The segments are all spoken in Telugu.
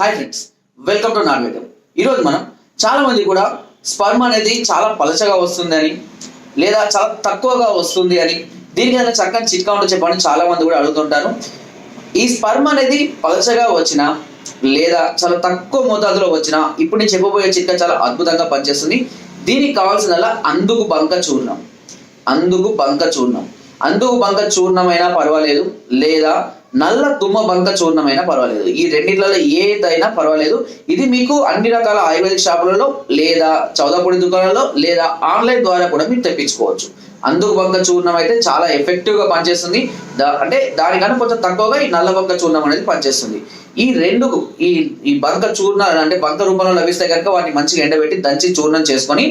హాయ్ ఫ్రెండ్స్ వెల్కమ్ టు నాన్ వేదం ఈరోజు మనం చాలా మంది కూడా స్పర్మ్ అనేది చాలా పలచగా వస్తుంది అని లేదా చాలా తక్కువగా వస్తుంది అని దీనికి ఏదైనా చక్కని చిట్కా ఉంటే చెప్పండి చాలా మంది కూడా అడుగుతుంటారు. ఈ స్పర్మ్ అనేది పలచగా వచ్చిన లేదా చాలా తక్కువ మోతాదులో వచ్చిన ఇప్పుడు నేను చెప్పబోయే చిట్కా చాలా అద్భుతంగా పనిచేస్తుంది. దీనికి కావాల్సినలా అందుకు బంక చూర్ణం. అందుకు బంక చూర్ణం. అందుకు బంక చూర్ణమైనా పర్వాలేదు లేదా నల్ల తుమ్మ బంక చూర్ణమైనా పర్వాలేదు. ఈ రెండిట్లలో ఏదైనా పర్వాలేదు. ఇది మీకు అన్ని రకాల ఆయుర్వేదిక్ షాపులలో లేదా చౌదపొడి దుకాణాలలో లేదా ఆన్లైన్ ద్వారా కూడా మీరు తెప్పించుకోవచ్చు. అందుకు బంక చూర్ణం అయితే చాలా ఎఫెక్టివ్గా పనిచేస్తుంది. దా- అంటే దానికన్నా కొంచెం తక్కువగా ఈ నల్ల బంక చూర్ణం అనేది పనిచేస్తుంది. ఈ రెండు ఈ ఈ బంక చూర్ణాలు అంటే బంక రూపంలో లభిస్తే కనుక వాటిని మంచిగా ఎండబెట్టి దంచి చూర్ణం చేసుకొని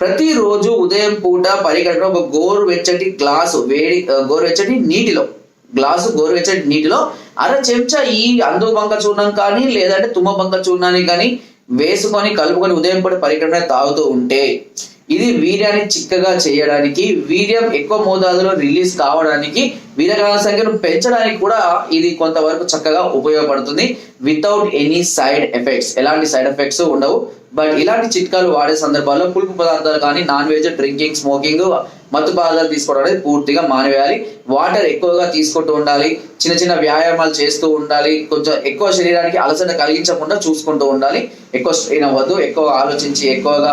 ప్రతిరోజు ఉదయం పూట పరిగెట్టడం ఒక గోరువెచ్చటి గ్లాసు వేడి ఆ, గోరువెచ్చటి నీటిలో గ్లాసు గోరువెచ్చటి నీటిలో అర చెంచా ఈ అందు బంక చూర్ణం కానీ లేదంటే తుమ్మ బంక చూర్ణాన్ని కానీ వేసుకొని కలుపుకొని ఉదయం పూట పరిగెట్టడం తాగుతూ ఉంటే ఇది వీర్యాన్ని చిక్కగా చేయడానికి వీర్యం ఎక్కువ మోతాదులో రిలీజ్ కావడానికి వీర్యకణాల సంఖ్యను పెంచడానికి కూడా ఇది కొంతవరకు చక్కగా ఉపయోగపడుతుంది వితౌట్ ఎనీ సైడ్ ఎఫెక్ట్స్ ఎలాంటి సైడ్ ఎఫెక్ట్స్ ఉండవు. బట్ ఇలాంటి చిట్కాలు వాడే సందర్భాల్లో పులుపు పదార్థాలు కానీ నాన్ వెజ్ డ్రింకింగ్ స్మోకింగ్ మత్తు పదార్థాలు తీసుకోవడం అనేది పూర్తిగా మానేయాలి. వాటర్ ఎక్కువగా తీసుకుంటూ ఉండాలి. చిన్న చిన్న వ్యాయామాలు చేస్తూ ఉండాలి. కొంచెం ఎక్కువ శరీరానికి అలసట కలిగించకుండా చూసుకుంటూ ఉండాలి. ఎక్కువ స్ట్రెయిన్ అవ్వద్దు. ఎక్కువ ఆలోచించి ఎక్కువగా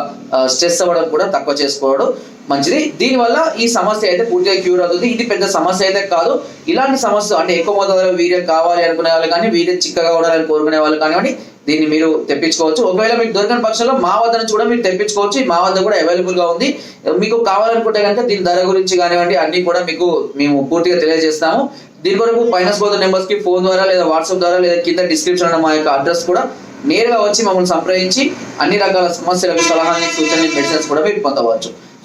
స్ట్రెస్ అవ్వడం కూడా తక్కువ చేసుకోవడం మంచిది. దీనివల్ల ఈ సమస్య అయితే పూర్తిగా క్యూర్ అవుతుంది. ఇది పెద్ద సమస్య అయితే కాదు. ఇలాంటి సమస్య అంటే ఎక్కువ మోతాదులో వీర్యం కావాలి అనుకునే వాళ్ళు కానీ వీర్యం చిక్కగా ఉండాలని కోరుకునే వాళ్ళు కానివ్వండి దీన్ని మీరు తెప్పించుకోవచ్చు. ఒకవేళ మీకు దొరికిన పక్షంలో మా వద్ద నుంచి కూడా మీరు తెప్పించుకోవచ్చు. మా వద్ద కూడా అవైలబుల్గా ఉంది. మీకు కావాలనుకుంటే కనుక దీని ధర గురించి కానివ్వండి అన్ని కూడా మీకు మేము పూర్తిగా తెలియజేస్తాము. దీని కొరకు పైన పోతున్న నెంబర్స్కి ఫోన్ ద్వారా లేదా వాట్సాప్ ద్వారా లేదా కింద డిస్క్రిప్షన్ ఉన్న మా యొక్క అడ్రస్ కూడా నేరుగా వచ్చి మమ్మల్ని సంప్రదించి అన్ని రకాల సమస్యలకు సలహాని సూచనలు మెడిసిన్స్ కూడా మీరు పొందవచ్చు.